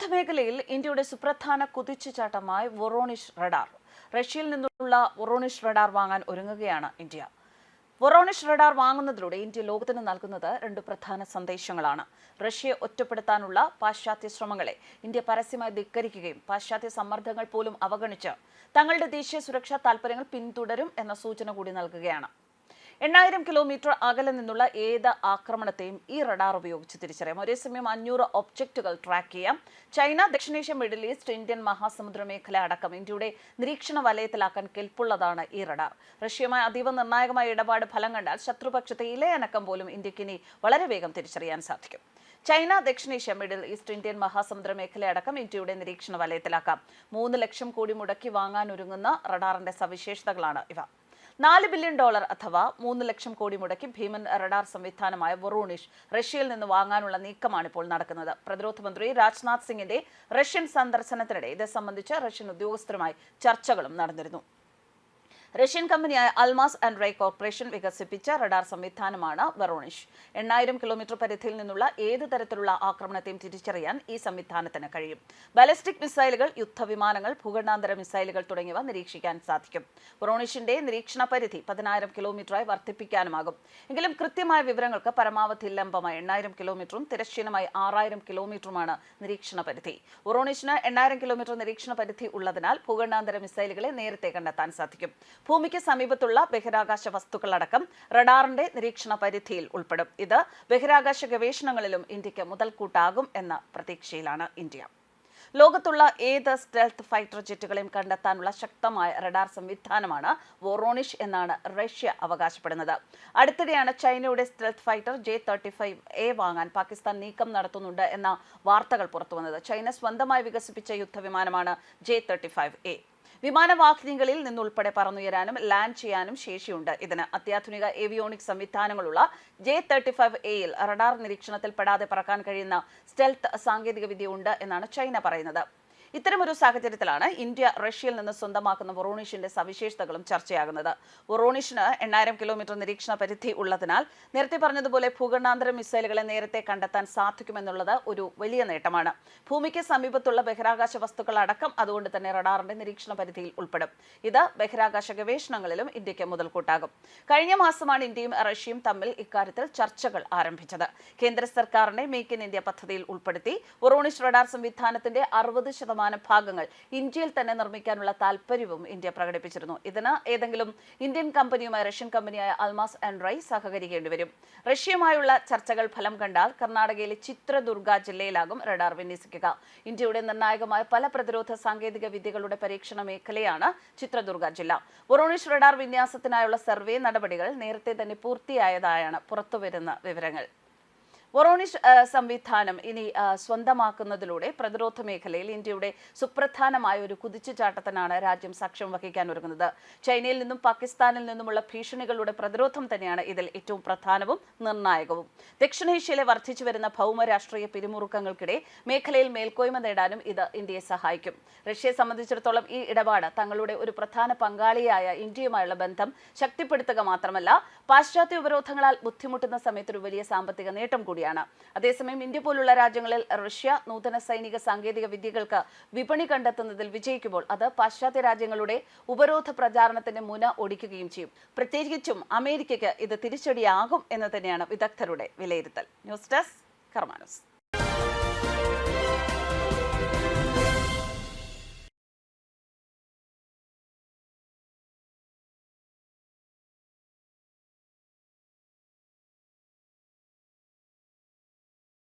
പ്രതിരോധ മേഖലയിൽ ഇന്ത്യയുടെ സുപ്രധാന കുതിച്ചുചാട്ടമായി വൊറോണിഷ് റഡാർ. റഷ്യയിൽ നിന്നുള്ള വൊറോണിഷ് റഡാർ വാങ്ങാൻ ഒരുങ്ങുകയാണ് ഇന്ത്യ. വൊറോണിഷ് റഡാർ വാങ്ങുന്നതിലൂടെ ഇന്ത്യ ലോകത്തിന് നൽകുന്നത് രണ്ട് പ്രധാന സന്ദേശങ്ങളാണ്. റഷ്യയെ ഒറ്റപ്പെടുത്താനുള്ള പാശ്ചാത്യ ശ്രമങ്ങളെ ഇന്ത്യ പരസ്യമായി ധിക്കരിക്കുകയും പാശ്ചാത്യ സമ്മർദ്ദങ്ങൾ പോലും അവഗണിച്ച് തങ്ങളുടെ ദേശീയ സുരക്ഷാ താൽപര്യങ്ങൾ പിന്തുടരും എന്ന സൂചന കൂടി നൽകുകയാണ്. എണ്ണായിരം കിലോമീറ്റർ അകലെ നിന്നുള്ള ഏത് ആക്രമണത്തെയും ഈ റഡാർ ഉപയോഗിച്ച് തിരിച്ചറിയാം. ഒരേസമയം അഞ്ഞൂറ് ഒബ്ജക്റ്റുകൾ ട്രാക്ക് ചെയ്യാം. ചൈന ദക്ഷിണേഷ്യ മിഡിൽ ഈസ്റ്റ് ഇന്ത്യൻ മഹാസമുദ്ര മേഖല അടക്കം ഇന്ത്യയുടെ നിരീക്ഷണ വലയത്തിലാക്കാൻ കെൽപ്പുള്ളതാണ് ഈ റഡാർ. റഷ്യയുമായി അതീവ നിർണായകമായ ഇടപാട് ഫലം കണ്ടാൽ ശത്രുപക്ഷത്തെ ഇലയനക്കം പോലും ഇന്ത്യയ്ക്ക് ഇനി വളരെ വേഗം തിരിച്ചറിയാൻ സാധിക്കും. ചൈന ദക്ഷിണേഷ്യ മിഡിൽ ഈസ്റ്റ് ഇന്ത്യൻ മഹാസമുദ്ര മേഖലയടക്കം ഇന്ത്യയുടെ നിരീക്ഷണ വലയത്തിലാക്കാം. മൂന്ന് ലക്ഷം കോടി മുടക്കി വാങ്ങാനൊരുങ്ങുന്ന റഡാറിന്റെ സവിശേഷതകളാണ് ഇവ. നാല് ബില്യൺ ഡോളർ അഥവാ മൂന്ന് ലക്ഷം കോടി മുടക്കി ഭീമൻ റഡാർ സംവിധാനമായ വൊറൂണിഷ് റഷ്യയിൽ നിന്ന് വാങ്ങാനുള്ള നീക്കമാണ് ഇപ്പോൾ നടക്കുന്നത്. പ്രതിരോധ മന്ത്രി രാജ്നാഥ് സിംഗിന്റെ റഷ്യൻ സന്ദർശനത്തിനിടെ ഇത് സംബന്ധിച്ച് റഷ്യൻ ഉദ്യോഗസ്ഥരുമായി ചർച്ചകളും നടന്നിരുന്നു. റഷ്യൻ കമ്പനിയായ അൽമാസ് ആൻഡ് റേ കോർപ്പറേഷൻ വികസിപ്പിച്ച റഡാർ സംവിധാനമാണ് വെറോണിഷ്. എണ്ണായിരം കിലോമീറ്റർ പരിധിയിൽ നിന്നുള്ള ഏത് തരത്തിലുള്ള ആക്രമണത്തെയും തിരിച്ചറിയാൻ ഈ സംവിധാനത്തിന് കഴിയും. ബാലിസ്റ്റിക് മിസൈലുകൾ യുദ്ധവിമാനങ്ങൾ ഭൂഖണ്ഡാന്തര മിസൈലുകൾ തുടങ്ങിയവ നിരീക്ഷിക്കാൻ സാധിക്കും. വെറോണിഷിന്റെ നിരീക്ഷണ പരിധി പതിനായിരം കിലോമീറ്ററായി വർദ്ധിപ്പിക്കാനുമാകും. എങ്കിലും കൃത്യമായ വിവരങ്ങൾക്ക് പരമാവധി ലംബമായി എണ്ണായിരം കിലോമീറ്ററും തിരശ്ചീനമായി ആറായിരം കിലോമീറ്ററുമാണ് നിരീക്ഷണ പരിധി. ഒറോണിഷിന് എണ്ണായിരം കിലോമീറ്റർ നിരീക്ഷണ പരിധി ഉള്ളതിനാൽ ഭൂഖണ്ഡാന്തര മിസൈലുകളെ നേരത്തെ കണ്ടെത്താൻ സാധിക്കും. ഭൂമിക്ക് സമീപത്തുള്ള ബഹിരാകാശ വസ്തുക്കളടക്കം റഡാറിന്റെ നിരീക്ഷണ പരിധിയിൽ ഉൾപ്പെടും. ഇത് ബഹിരാകാശ ഗവേഷണങ്ങളിലും ഇന്ത്യയ്ക്ക് മുതൽക്കൂട്ടാകും എന്ന പ്രതീക്ഷയിലാണ് ഇന്ത്യ. ലോകത്തുള്ള ഏത് സ്റ്റെൽത്ത് ഫൈറ്റർ ജെറ്റുകളെയും കണ്ടെത്താനുള്ള ശക്തമായ റഡാർ സംവിധാനമാണ് വോറോണിഷ് എന്നാണ് റഷ്യ അവകാശപ്പെടുന്നത്. അടുത്തിടെയാണ് ചൈനയുടെ stealth fighter J thirty five A വാങ്ങാൻ പാകിസ്ഥാൻ നീക്കം നടത്തുന്നുണ്ട് എന്ന വാർത്തകൾ പുറത്തുവന്നത്. ചൈന സ്വന്തമായി വികസിപ്പിച്ച യുദ്ധവിമാനമാണ് ജെ തേർട്ടി ഫൈവ് എ. വിമാനവാഹിനികളിൽ നിന്നുൾപ്പെടെ പറന്നുയരാനും ലാൻഡ് ചെയ്യാനും ശേഷിയുണ്ട്. ഇതിന് അത്യാധുനിക ഏവിയോണിക് സംവിധാനങ്ങളുള്ള ജെ തേർട്ടി ഫൈവ് എയിൽ റഡാർ നിരീക്ഷണത്തിൽ പെടാതെ പറക്കാൻ കഴിയുന്ന സ്റ്റെൽത്ത് സാങ്കേതികവിദ്യ ഉണ്ട് എന്നാണ് ചൈന പറയുന്നത്. ഇത്തരമൊരു സാഹചര്യത്തിലാണ് ഇന്ത്യ റഷ്യയിൽ നിന്ന് സ്വന്തമാക്കുന്ന വൊറോണിഷിന്റെ സവിശേഷതകളും ചർച്ചയാകുന്നത്. വൊറോണിഷിന് എണ്ണായിരം കിലോമീറ്റർ നിരീക്ഷണ പരിധി ഉള്ളതിനാൽ നേരത്തെ പറഞ്ഞതുപോലെ ഭൂഖണ്ഡാന്തര മിസൈലുകളെ നേരത്തെ കണ്ടെത്താൻ സാധിക്കുമെന്നുള്ളത് ഒരു വലിയ നേട്ടമാണ്. ഭൂമിക്ക് സമീപത്തുള്ള ബഹിരാകാശ വസ്തുക്കൾ അടക്കം അതുകൊണ്ട് തന്നെ റഡാറിന്റെ നിരീക്ഷണ പരിധിയിൽ ഉൾപ്പെടും. ഇത് ബഹിരാകാശ ഗവേഷണങ്ങളിലും ഇന്ത്യയ്ക്ക് മുതൽക്കൂട്ടാകും. കഴിഞ്ഞ മാസമാണ് ഇന്ത്യയും റഷ്യയും തമ്മിൽ ഇക്കാര്യത്തിൽ ചർച്ചകൾ ആരംഭിച്ചത്. കേന്ദ്ര സർക്കാരിന്റെ മേക്ക് ഇൻ ഇന്ത്യ പദ്ധതിയിൽ ഉൾപ്പെടുത്തി വൊറോണിഷ് റഡാർ സംവിധാനത്തിന്റെ അറുപത് ശതമാനം ഭാഗങ്ങൾ ഇന്ത്യയിൽ തന്നെ നിർമ്മിക്കാനുള്ള താല്പര്യവും ഇന്ത്യ പ്രകടിപ്പിച്ചിരുന്നു. ഇതിന് ഏതെങ്കിലും ഇന്ത്യൻ കമ്പനിയുമായി റഷ്യൻ കമ്പനിയായ അൽമാസ് ആൻഡ് റൈ സഹകരിക്കേണ്ടി വരും. റഷ്യയുമായുള്ള ചർച്ചകൾ ഫലം കണ്ടാൽ കർണാടകയിലെ ചിത്രദുർഗ ജില്ലയിലാകും റഡാർ വിന്യസിക്കുക. ഇന്ത്യയുടെ നിർണായകമായ പല പ്രതിരോധ സാങ്കേതിക വിദ്യകളുടെ പരീക്ഷണ മേഖലയാണ് ചിത്രദുർഗ ജില്ല. വൊറോണിഷ് റഡാർ വിന്യാസത്തിനായുള്ള സർവേ നടപടികൾ നേരത്തെ തന്നെ പൂർത്തിയായതായാണ് പുറത്തുവരുന്ന വിവരങ്ങൾ. വൊറോണിഷ് സംവിധാനം ഇനി സ്വന്തമാക്കുന്നതിലൂടെ പ്രതിരോധ മേഖലയിൽ ഇന്ത്യയുടെ സുപ്രധാനമായ ഒരു കുതിച്ചുചാട്ടത്തിനാണ് രാജ്യം സാക്ഷ്യം വഹിക്കാൻ ഒരുങ്ങുന്നത്. ചൈനയിൽ നിന്നും പാകിസ്ഥാനിൽ നിന്നുമുള്ള ഭീഷണികളുടെ പ്രതിരോധം തന്നെയാണ് ഇതിൽ ഏറ്റവും പ്രധാനവും നിർണായകവും. ദക്ഷിണേഷ്യയിലെ വർദ്ധിച്ചു വരുന്ന ഭൗമരാഷ്ട്രീയ പിരിമുറുക്കങ്ങൾക്കിടെ മേഖലയിൽ മേൽക്കോയ്മ നേടാനും ഇത് ഇന്ത്യയെ സഹായിക്കും. റഷ്യയെ സംബന്ധിച്ചിടത്തോളം ഈ ഇടപാട് തങ്ങളുടെ ഒരു പ്രധാന പങ്കാളിയായ ഇന്ത്യയുമായുള്ള ബന്ധം ശക്തിപ്പെടുത്തുക മാത്രമല്ല പാശ്ചാത്യ ഉപരോധങ്ങളാൽ ബുദ്ധിമുട്ടുന്ന സമയത്ത് ഒരു വലിയ സാമ്പത്തിക നേട്ടം കൂടിയാണ്. അതേസമയം ഇന്ത്യ പോലുള്ള രാജ്യങ്ങളിൽ റഷ്യ നൂതന സൈനിക സാങ്കേതിക വിദ്യകൾക്ക് വിപണി കണ്ടെത്തുന്നതിൽ വിജയിക്കുമ്പോൾ അത് പാശ്ചാത്യ രാജ്യങ്ങളുടെ ഉപരോധ പ്രചാരണത്തിന്റെ മുന ഒടിക്കുകയും ചെയ്യും. പ്രത്യേകിച്ചും അമേരിക്കയ്ക്ക് ഇത് തിരിച്ചടിയാകും എന്ന് തന്നെയാണ് വിദഗ്ധരുടെ വിലയിരുത്തൽ. News desk കർമാനോസ്.